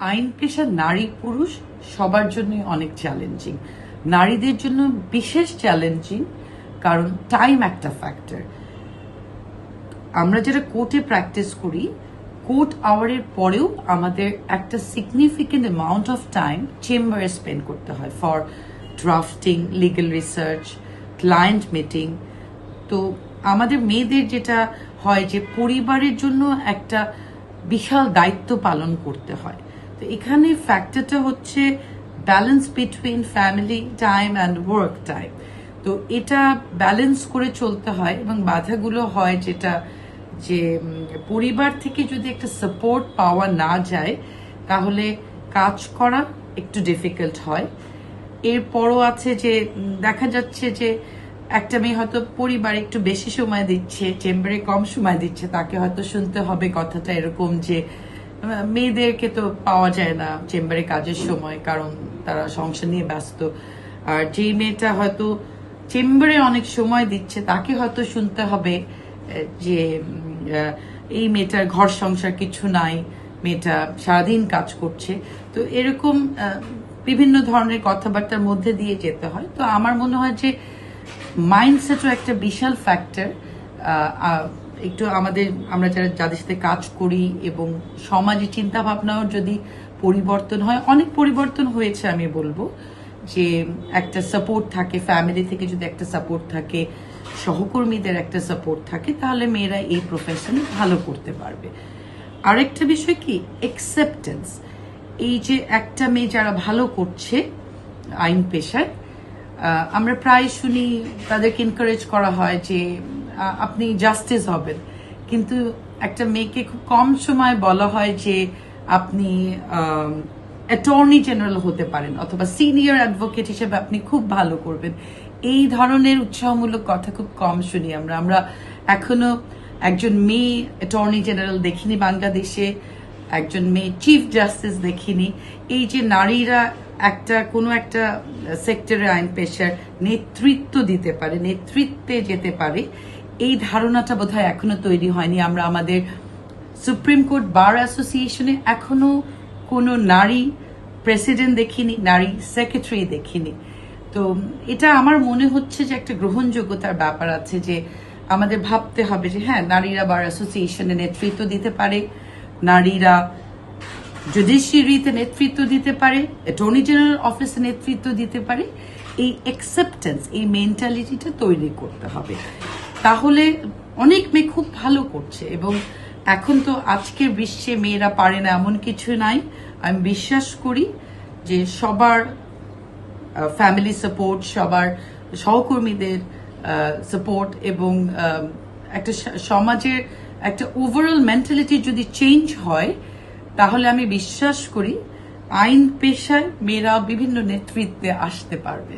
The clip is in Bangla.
আইন পেশা নারী পুরুষ সবার জন্য অনেক চ্যালেঞ্জিং নারীদের জন্য বিশেষ চ্যালেঞ্জিং কারণ টাইম একটা ফ্যাক্টর আমরা যারা কোর্টে প্র্যাকটিস করি কোর্ট আওয়ারের পরেও আমাদের একটা সিগনিফিকেন্ট অ্যামাউন্ট অফ টাইম চেম্বারে স্পেন্ড করতে হয় for drafting legal research client meeting তো আমাদের মেয়েদের যেটা হয় যে পরিবারের জন্য একটা বিশাল দায়িত্ব পালন করতে হয়। তো এখানে ফ্যাক্টরটা হচ্ছে balance between family time and work time তো এটা ব্যালেন্স করে চলতে হয় এবং বাধাগুলো হয় যেটা যে পরিবার থেকে যদি একটা সাপোর্ট পাওয়া না যায়, তাহলে কাজ করা একটু ডিফিকাল্ট হয়। এরপরও আছে যে দেখা যাচ্ছে যে, একটা মেয়ে হয়তো পরিবারে একটু বেশি সময় দিচ্ছে চেম্বারে কম সময় দিচ্ছে, তাকে হয়তো শুনতে হবে কথাটা এরকম যে মেয়েদেরকে তো পাওয়া যায় না চেম্বারে কাজের সময়, কারণ তারা সংসার নিয়ে ব্যস্ত। আর যেই মেয়েটা হয়তো চেম্বারে অনেক সময় দিচ্ছে, তাকে হয়তো শুনতে হবে যে এই মেয়েটার ঘর সংসার কিছু নাই, মেয়েটা সারাদিন কাজ করছে। তো এরকম বিভিন্ন ধরনের কথাবার্তার মধ্যে দিয়ে যেতে হয়। তো আমার মনে হয় যে মাইন্ডসেটও একটা বিশাল ফ্যাক্টর একটু আমাদের, আমরা যারা, যাদের সাথে কাজ করি এবং সমাজে চিন্তা ভাবনাও যদি পরিবর্তন হয়, অনেক পরিবর্তন হয়েছে আমি বলব, যে একটা সাপোর্ট থাকে ফ্যামিলি থেকে যদি একটা সাপোর্ট থাকে, সহকর্মীদের একটা সাপোর্ট থাকে, তাহলে মেয়েরা এই প্রফেশনে ভালো করতে পারবে। আরেকটা বিষয় কি? একসেপ্টেন্স এই যে একটা মেয়ে যারা ভালো করছে, আইন পেশায় আমরা প্রায় শুনি, তাদেরকে এনকারেজ করা হয় যে আপনি জাস্টিস হবেন। কিন্তু একটা মেয়েকে খুব কম সময় বলা হয় যে আপনি অ্যাটর্নি জেনারেল হতে পারেন অথবা সিনিয়র অ্যাডভোকেট হিসেবে আপনি খুব ভালো করবেন। এই ধরনের উৎসাহমূলক কথা খুব কম শুনি আমরা। আমরা এখনও একজন মেয়ে অ্যাটর্নি জেনারেল দেখিনি বাংলাদেশে, একজন মেয়ে চিফ জাস্টিস দেখিনি। এই যে নারীরা একটা, কোনো একটা সেক্টরে আইন পেশার নেতৃত্ব দিতে পারে, নেতৃত্বে যেতে পারে এই ধারণাটা বোধহয় এখনও তৈরি হয়নি। আমরা আমাদের সুপ্রিম কোর্ট বার অ্যাসোসিয়েশনে এখনও কোনো নারী প্রেসিডেন্ট দেখিনি, নারী সেক্রেটারি দেখিনি। তো এটা আমার মনে হচ্ছে যে একটা গ্রহণযোগ্যতার ব্যাপার আছে যে আমাদের ভাবতে হবে যে হ্যাঁ নারীরা বার অ্যাসোসিয়েশনে নেতৃত্ব দিতে পারে, নারীরা জুডিশিয়ারিতে নেতৃত্ব দিতে পারে, অ্যাটর্নি জেনারেল অফিসে নেতৃত্ব দিতে পারে। এই অ্যাকসেপ্টেন্স এই মেন্টালিটিটা তৈরি করতে হবে। তাহলে অনেক মেয়ে খুব ভালো করছে এবং এখন তো আজকের বিশ্বে মেয়েরা পারে না এমন কিছু নাই। আমি বিশ্বাস করি যে সবার ফ্যামিলি সাপোর্ট সবার সহকর্মীদের সাপোর্ট এবং একটা সমাজের একটা ওভারঅল মেন্টালিটি যদি চেঞ্জ হয়, তাহলে আমি বিশ্বাস করি আইন পেশায় মেয়েরা বিভিন্ন নেতৃত্বে আসতে পারবে।